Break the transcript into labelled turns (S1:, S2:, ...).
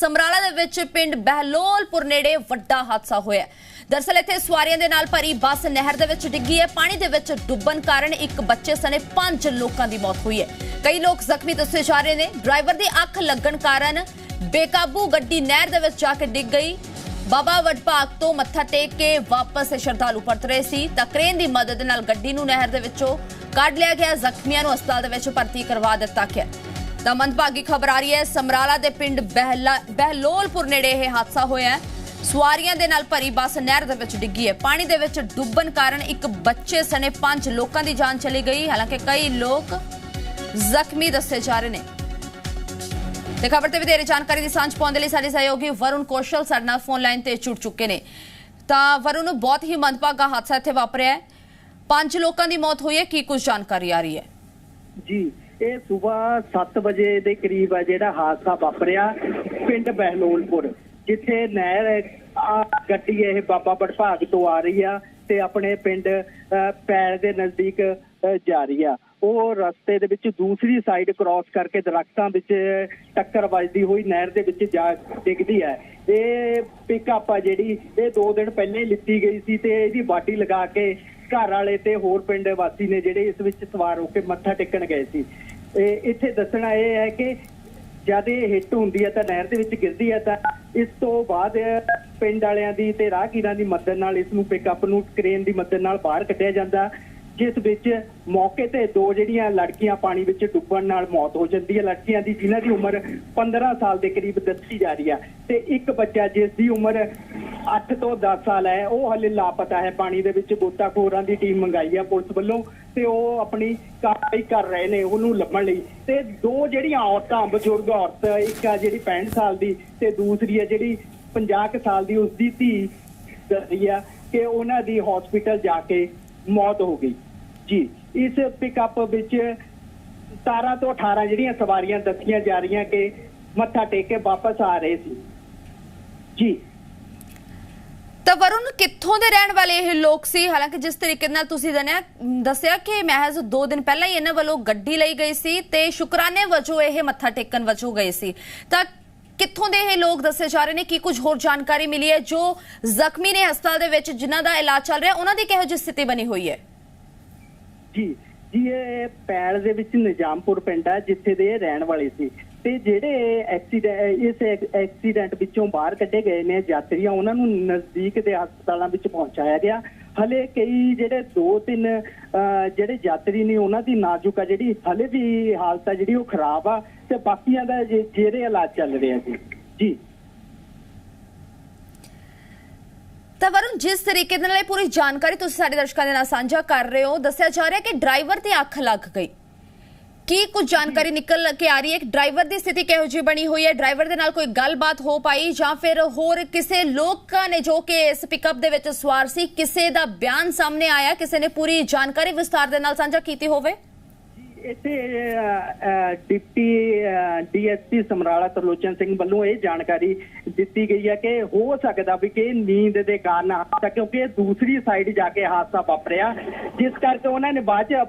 S1: ਸਮਰਾਲਾ ਦੇ ਵਿੱਚ ਪਿੰਡ ਬਹਿਲੋਲਪੁਰ ਨੇੜੇ ਵੱਡਾ ਹਾਦਸਾ ਹੋਇਆ ਹੈ। ਦਰਅਸਲ ਇੱਥੇ ਸਵਾਰੀਆਂ ਦੇ ਨਾਲ ਭਰੀ ਬੱਸ ਨਹਿਰ ਦੇ ਵਿੱਚ ਡਿੱਗੀ ਹੈ। ਪਾਣੀ ਦੇ ਵਿੱਚ ਡੁੱਬਣ ਕਾਰਨ ਇੱਕ ਬੱਚੇ ਸਣੇ ਪੰਜ ਲੋਕਾਂ ਦੀ ਮੌਤ ਹੋਈ ਹੈ। ਕਈ ਲੋਕ ਜ਼ਖਮੀ ਦੱਸੇ ਜਾ ਰਹੇ ਨੇ। ਡਰਾਈਵਰ ਦੀ ਅੱਖ ਲੱਗਣ ਕਾਰਨ ਬੇਕਾਬੂ ਗੱਡੀ ਨਹਿਰ ਦੇ ਵਿੱਚ ਜਾ ਕੇ ਡਿੱਗ ਗਈ। ਬਾਬਾ ਵਡਭਾਗ ਤੋਂ ਮੱਥਾ ਟੇਕ ਕੇ ਵਾਪਸ ਸ਼ਰਧਾਲੂ ਪਰਤ ਰਹੇ ਸੀ। ਤਾਂ ਕ੍ਰੇਨ ਦੀ ਮਦਦ ਨਾਲ ਗੱਡੀ ਨੂੰ ਨਹਿਰ ਦੇ ਵਿੱਚੋਂ ਕੱਢ ਲਿਆ ਗਿਆ। ਜ਼ਖਮੀਆਂ ਨੂੰ ਹਸਪਤਾਲ ਦੇ ਵਿੱਚ ਭਰਤੀ ਕਰਵਾ ਦਿੱਤਾ ਗਿਆ। ਤਾਂ ਮੰਦਭਾਗੀ ਖਬਰ ਆ ਰਹੀ ਹੈ। ਸਮਰਾਲਾ ਦੇ ਪਿੰਡ ਬਹਿਲੋਲਪੁਰ ਨੇੜੇ ਇਹ ਹਾਦਸਾ ਹੋਇਆ ਹੈ। ਸਵਾਰੀਆਂ ਦੇ ਨਾਲ ਭਰੀ ਬੱਸ ਨਹਿਰ ਦੇ ਵਿੱਚ ਡਿੱਗੀ ਹੈ। ਪਾਣੀ ਦੇ ਵਿੱਚ ਡੁੱਬਣ ਕਾਰਨ ਇੱਕ ਬੱਚੇ ਸਣੇ ਪੰਜ ਲੋਕਾਂ ਦੀ ਜਾਨ ਚਲੀ ਗਈ। ਹਾਲਾਂਕਿ ਕਈ ਲੋਕ ਜ਼ਖਮੀ ਦੱਸੇ ਜਾ ਰਹੇ ਨੇ। ਤੇ ਖਬਰ ਤੇ ਵਧੇਰੇ ਜਾਣਕਾਰੀ ਦੀ ਸਾਂਝ ਪਾਉਣ ਦੇ ਲਈ ਸਾਡੇ ਸਹਿਯੋਗੀ ਵਰੁਣ ਕੌਸ਼ਲ ਸਾਡੇ ਨਾਲ ਫੋਨ ਲਾਈਨ ਤੇ ਜੁੜ ਚੁੱਕੇ ਨੇ। ਤਾਂ ਵਰੁਣ ਨੂੰ ਬਹੁਤ ਹੀ ਮੰਦਭਾਗਾ ਹਾਦਸਾ ਇੱਥੇ ਵਾਪਰਿਆ ਹੈ। ਪੰਜ ਲੋਕਾਂ ਦੀ ਮੌਤ ਹੋਈ ਹੈ। ਕੀ ਕੁਝ ਜਾਣਕਾਰੀ ਆ ਰਹੀ ਹੈ?
S2: ਜੀ ਇਹ ਸਵੇਰ 7 ਵਜੇ ਦੇ ਕਰੀਬ ਆ ਜਿਹੜਾ ਹਾਦਸਾ ਵਾਪਰਿਆ ਪਿੰਡ ਬਹਿਲੋਲਪੁਰ ਜਿੱਥੇ ਨਹਿਰ ਗੱਡੀ ਇਹ ਬਾਬਾ ਬੜਭਾਗ ਤੋਂ ਆ ਰਹੀ ਆ ਤੇ ਆਪਣੇ ਪਿੰਡ ਅ, ਦੇ ਨਜ਼ਦੀਕ ਜਾ ਰਹੀ ਆ। ਉਹ ਰਸਤੇ ਦੇ ਵਿੱਚ ਦੂਸਰੀ ਸਾਈਡ ਕ੍ਰਾਸ ਕਰਕੇ ਦਰਖਤਾਂ ਵਿੱਚ ਟੱਕਰ ਵੱਜਦੀ ਹੋਈ ਨਹਿਰ ਦੇ ਵਿੱਚ ਜਾ ਡਿੱਗਦੀ ਹੈ ਇਹ ਪਿਕਅਪ ਆ ਜਿਹੜੀ ਇਹ 2 ਦਿਨ ਪਹਿਲਾਂ ਹੀ ਲਿੱਤੀ ਗਈ ਸੀ ਤੇ ਇਹਦੀ ਬਾਡੀ ਲਗਾ ਕੇ ਘਰ ਵਾਲੇ ਤੇ ਹੋਰ ਪਿੰਡ ਵਾਸੀ ਨੇ ਜਿਹੜੇ ਇਸ ਵਿੱਚ ਸਵਾਰ ਹੋ ਕੇ ਮੱਥਾ ਟੇਕਣ ਗਏ ਸੀ। ਇਹ ਇੱਥੇ ਦੱਸਣਾ ਇਹ ਹੈ ਕਿ ਜਦ ਇਹ ਹਿੱਟ ਹੁੰਦੀ ਹੈ ਤਾਂ ਨਹਿਰ ਦੇ ਵਿੱਚ ਗਿਰਦੀ ਹੈ ਤਾਂ ਇਸ ਤੋਂ ਬਾਅਦ ਪਿੰਡ ਵਾਲਿਆਂ ਦੀ ਤੇ ਰਾਹਗੀਰਾਂ ਦੀ ਮਦਦ ਨਾਲ ਇਸ ਨੂੰ ਪਿਕਅਪ ਨੂੰ ਕ੍ਰੇਨ ਦੀ ਮਦਦ ਨਾਲ ਬਾਹਰ ਕੱਢਿਆ ਜਾਂਦਾ। ਜਿਸ ਵਿੱਚ ਮੌਕੇ ਤੇ ਦੋ ਜਿਹੜੀਆਂ ਲੜਕੀਆਂ ਪਾਣੀ ਵਿੱਚ ਡੁੱਬਣ ਨਾਲ ਮੌਤ ਹੋ ਜਾਂਦੀ ਹੈ। ਲੜਕੀਆਂ ਦੀ ਜਿਨ੍ਹਾਂ ਦੀ ਉਮਰ 15 ਸਾਲ ਦੇ ਕਰੀਬ ਦੱਸੀ ਜਾ ਰਹੀ ਹੈ ਤੇ ਇੱਕ ਬੱਚਾ ਜਿਸ ਦੀ ਉਮਰ 8 ਤੋਂ 10 ਸਾਲ ਹੈ, ਉਹ ਹਲੇ ਲਾਪਤਾ ਹੈ। ਪਾਣੀ ਦੇ ਵਿੱਚ ਗੋਤਾਖੋਰਾਂ ਦੀ ਟੀਮ ਮੰਗਾਈ ਹੈ ਪੁਲਿਸ ਵੱਲੋਂ ਤੇ ਉਹ ਆਪਣੀ ਕਾਰਵਾਈ ਕਰ ਰਹੇ ਨੇ ਉਹਨੂੰ ਲੱਭਣ ਲਈ। ਤੇ ਦੋ ਜਿਹੜੀਆਂ ਔਰਤਾਂ, ਬਜ਼ੁਰਗ ਔਰਤ, ਇੱਕ ਆ ਜਿਹੜੀ 65 ਸਾਲ ਦੀ ਤੇ ਦੂਸਰੀ ਹੈ ਜਿਹੜੀ 50 ਕੁ ਸਾਲ ਦੀ ਉਸ ਦੀ ਧੀ ਦੱਸੀ ਆ ਕਿ ਉਹਨਾਂ ਦੀ ਹਸਪੀਟਲ ਜਾ ਕੇ ਮੌਤ ਹੋ ਗਈ। ਜੀ, ਇਸ ਪਿਕਅਪ ਵਿੱਚ 17 ਤੋਂ 18 ਜਿਹੜੀਆਂ ਸਵਾਰੀਆਂ ਦੱਸੀਆਂ ਜਾ ਰਹੀਆਂ ਕਿ ਮੱਥਾ ਟੇਕ ਕੇ ਵਾਪਸ ਆ ਰਹੇ ਸੀ। ਜੀ।
S1: ਤਾਂ ਵਰੁਣ, ਕਿੱਥੋਂ ਦੇ ਰਹਿਣ ਵਾਲੇ ਇਹ ਲੋਕ ਸੀ? ਹਾਲਾਂਕਿ ਜਿਸ ਤਰੀਕੇ ਨਾਲ ਤੁਸੀਂ ਦਨਿਆ ਦੱਸਿਆ ਕਿ ਮਹਿਜ਼ 2 ਦਿਨ ਪਹਿਲਾਂ ਹੀ ਇਹਨਾਂ ਵੱਲੋਂ ਗੱਡੀ ਲਈ ਗਈ ਸੀ ਤੇ ਸ਼ੁਕਰਾਨੇ ਵਜੋਂ ਇਹ ਮੱਥਾ ਟੇਕਣ ਵਜੋਂ ਗਏ ਸੀ। ਤਾਂ ਕਿੱਥੋਂ ਦੇ ਇਹ ਲੋਕ ਦੱਸੇ ਜਾ ਰਹੇ ਨੇ? ਕੀ ਕੁਝ ਹੋਰ ਜਾਣਕਾਰੀ ਮਿਲੀ ਹੈ? ਜੋ ਜ਼ਖਮੀ ਨੇ ਹਸਪਤਾਲ ਦੇ ਵਿੱਚ, ਜਿਨ੍ਹਾਂ ਦਾ ਇਲਾਜ ਚੱਲ ਰਿਹਾ, ਉਹਨਾਂ ਦੀ ਕਿਹੋ ਜਿਹੀ ਸਥਿਤੀ ਬਣੀ ਹੋਈ ਹੈ?
S2: ਜੀ ਜੀ, ਇਹ ਪੈਲ ਦੇ ਵਿੱਚ ਨਿਜ਼ਾਮਪੁਰ ਪਿੰਡ ਹੈ ਜਿੱਥੇ ਦੇ ਰਹਿਣ ਵਾਲੇ ਸੀ। ਤੇ ਜਿਹੜੇ ਐਕਸੀਡੈਂਟ ਇਸ ਐਕਸੀਡੈਂਟ ਵਿੱਚੋਂ ਬਾਹਰ ਕੱਢੇ ਗਏ ਨੇ ਯਾਤਰੀਆਂ, ਉਹਨਾਂ ਨੂੰ ਨਜ਼ਦੀਕ ਦੇ ਹਸਪਤਾਲਾਂ ਵਿੱਚ ਪਹੁੰਚਾਇਆ ਗਿਆ। ਹਲੇ ਕਈ ਜਿਹੜੇ ਦੋ ਤਿੰਨ ਅਹ, ਜਿਹੜੇ ਯਾਤਰੀ ਨੇ ਉਹਨਾਂ ਦੀ ਨਾਜ਼ੁਕ ਆ ਜਿਹੜੀ ਹਲੇ ਵੀ ਹਾਲਤ ਆ ਜਿਹੜੀ ਉਹ ਖਰਾਬ ਆ ਤੇ ਬਾਕੀਆਂ ਦਾ ਜਿਹੜੇ ਇਲਾਜ ਚੱਲ ਰਿਹਾ ਜੀ। ਜੀ।
S1: ਤਾਂ ਵਰੁਣ ਜਿਸ ਤਰੀਕੇ ਦੇ ਨਾਲ ਇਹ ਪੂਰੀ ਜਾਣਕਾਰੀ ਤੁਸੀਂ ਸਾਡੇ ਦਰਸ਼ਕਾਂ ਦੇ ਨਾਲ ਸਾਂਝਾ ਕਰ ਰਹੇ ਹੋ ਦੱਸਿਆ ਜਾ ਰਿਹਾ ਕਿ ਡਰਾਈਵਰ ਤੇ ਅੱਖ ਲੱਗ ਗਈ। ਕੀ ਕੁਝ ਜਾਣਕਾਰੀ ਨਿਕਲ ਕੇ ਆ ਰਹੀ ਹੈ? ਕਿ ਡਰਾਈਵਰ ਦੀ ਸਥਿਤੀ ਕਿਹੋ ਜਿਹੀ ਬਣੀ ਹੋਈ ਹੈ? ਡਰਾਈਵਰ ਦੇ ਨਾਲ ਕੋਈ ਗੱਲਬਾਤ ਹੋ ਪਾਈ ਜਾਂ ਫਿਰ ਹੋਰ ਕਿਸੇ ਲੋਕਾਂ ਨੇ ਜੋ ਕਿ ਇਸ ਪਿਕਅਪ ਦੇ ਵਿੱਚ ਸਵਾਰ ਸੀ, ਕਿਸੇ ਦਾ ਬਿਆਨ ਸਾਹਮਣੇ ਆਇਆ? ਕਿਸੇ ਨੇ ਪੂਰੀ ਜਾਣਕਾਰੀ ਵਿਸਤਾਰ ਦੇ ਨਾਲ ਸਾਂਝਾ ਕੀਤੀ ਹੋਵੇ?
S2: ਇੱਥੇ ਡਿਪਟੀ ਡੀਐਸਪੀ ਸਮਰਾਲਾ ਤਰਲੋਚਨ ਸਿੰਘ ਵੱਲੋਂ ਇਹ ਜਾਣਕਾਰੀ ਦਿੱਤੀ ਗਈ ਹੈ ਕਿ ਹੋ ਸਕਦਾ ਵੀ ਕਿ ਨੀਂਦ ਦੇ ਕਾਰਨ ਹਾਦਸਾ ਕਿਉਂਕਿ ਇਹ ਦੂਸਰੀ ਸਾਈਡ ਜਾ ਕੇ ਹਾਦਸਾ ਵਾਪਰਿਆ, ਜਿਸ ਕਰਕੇ ਉਹਨਾਂ ਨੇ ਬਾਅਦ ਚ